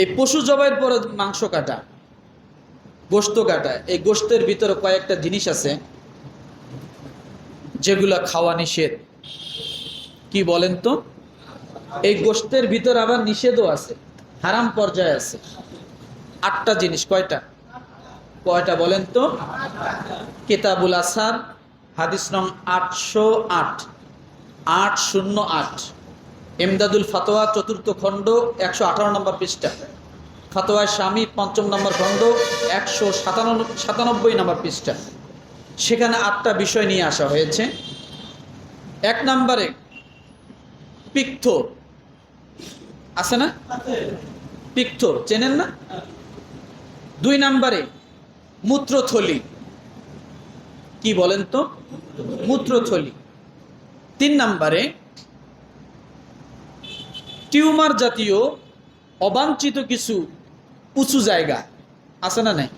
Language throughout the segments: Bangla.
এই পশু জবাইয়ের পরে মাংস কাটা, গোস্ত কাটা, এই গোস্তের ভিতরে কয়েকটা জিনিস আছে যেগুলা খাওয়া নিষেধ। কি বলেন তো? এই গোস্তের ভিতর আবার নিষেধও আছে, হারাম পর্যায়ে আছে। আটটা জিনিস, কয়টা? কয়টা বলেন তো? কিতাবুল আসার, হাদিস নং আটশো আট আট শূন্য আট। এমদাদুল ফাতোয়া চতুর্থ খণ্ড, একশো আঠারো নম্বর পৃষ্ঠা। ফাতোয়ার স্বামী পঞ্চম নম্বর খণ্ড, একশো সাতানব্বই নম্বর পৃষ্ঠা। সেখানে আটটা বিষয় নিয়ে আসা হয়েছে। এক নম্বরে পিক্থ আছে না? পিক্থ চেনেন না? দুই নম্বরে, মূত্রথলি। কি বলেন তো? মূত্রথলি। তিন নম্বরে টিউমার জাতীয় অবাঞ্ছিত কিছু উঁচু জায়গা আছে না নাই?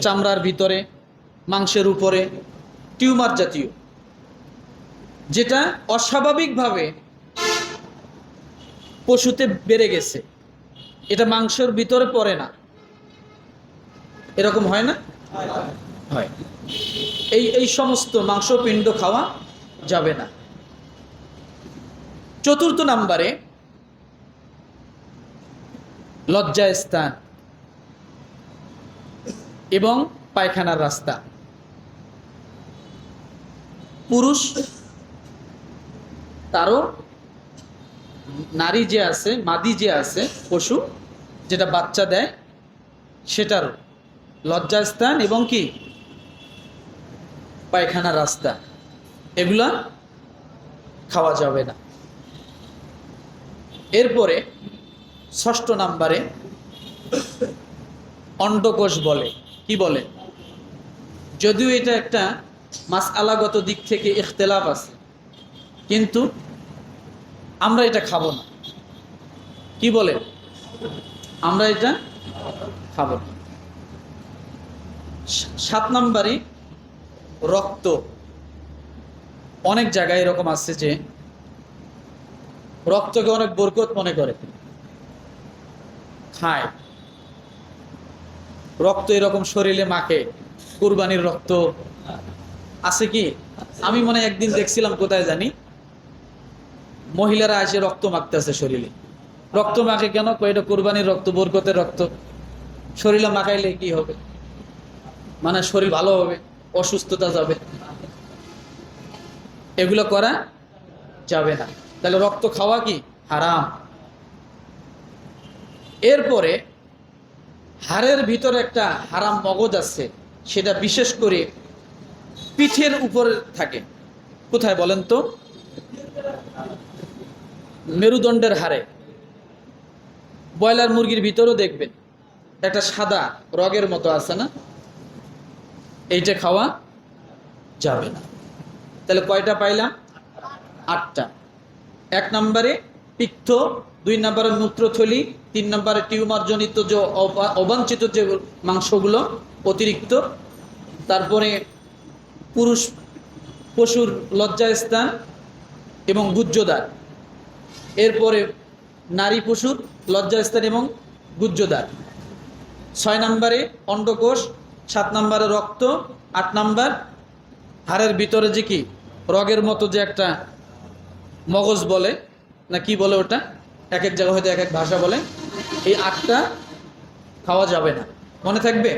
চামড়ার ভিতরে, মাংসের উপরে, টিউমার জাতীয়। যেটা অস্বাভাবিকভাবে পশুতে বেড়ে গেছে। এটা মাংসের ভিতরে পড়ে না। এরকম হয় না? হয়। এই এই সমস্ত মাংসপিণ্ড খাওয়া যাবে না। চতুর্থ নাম্বারে লজ্জাস্থান এবং পায়খানার রাস্তা। পুরুষ, তারও নারী যে আছে, মাদি যে আছে, পশু, যেটা বাচ্চা দেয়, সেটারও লজ্জাস্থান এবং কি? পায়খানা রাস্তা। এগুলা খাওয়া যাবে না। এরপরে ষষ্ঠ নাম্বারে অন্ডকোষ বলে। কি বলে? যদিও এটা একটা মাস আলাগত দিক থেকে ইখতলাফ আছে, কিন্তু আমরা এটা খাব না। কি বলে? আমরা এটা খাব না। সাত নাম্বারে রক্ত। অনেক জায়গায় এরকম আছে যে রক্তকে অনেক বরকত মনে করে। খায়। রক্ত এরকম শরীরে মাখে, কুরবানির রক্ত। আছে কি? আমি মনে একদিন দেখছিলাম, কোথায় জানি? মহিলারা এসে রক্ত মাখতেছে শরীরে। রক্ত মাখে কেন? এটা কোরবানির রক্ত, বরকতের রক্ত। শরীরে মাখাইলে কি হবে? মানে শরীর ভালো হবে, অসুস্থতা যাবে। এগুলো করা যাবে না। তাহলে রক্ত খাওয়া কি? হারাম। এরপরে হাড়ের ভিতরে একটা হারাম মগজ আছে, সেটা বিশেষ করে পিঠের উপরে থাকে। কোথায় বলেন তো? মেরুদণ্ডের হারে ব্রয়লার মুরগির ভিতরেও দেখবেন, একটা সাদা রগের মতো আছে না? এইটা খাওয়া যাবে না। তাহলে কয়টা পাইলাম? আটটা। এক নম্বরে পিত্ত দুই নম্বরে মূত্রথলি, তিন নম্বরে টিউমার জনিত যে অবাঞ্ছিত যে মাংসগুলো, অতিরিক্ত। তারপরে পুরুষ পশুর লজ্জাস্থান এবং গুজ্জদার এরপরে নারী পশুর লজ্জাস্থান এবং গুজ্জদার ছয় নম্বরে অন্ডকোষ, সাত নম্বরে রক্ত, আট নম্বর হাড়ের ভিতরে যে কি, রগের মতো যে একটা মগজ বলে না কি বলে ওটা? এক এক জায়গা হয়তো এক এক ভাষা বলে। এই আটটা খাওয়া যাবে না। মনে থাকবে?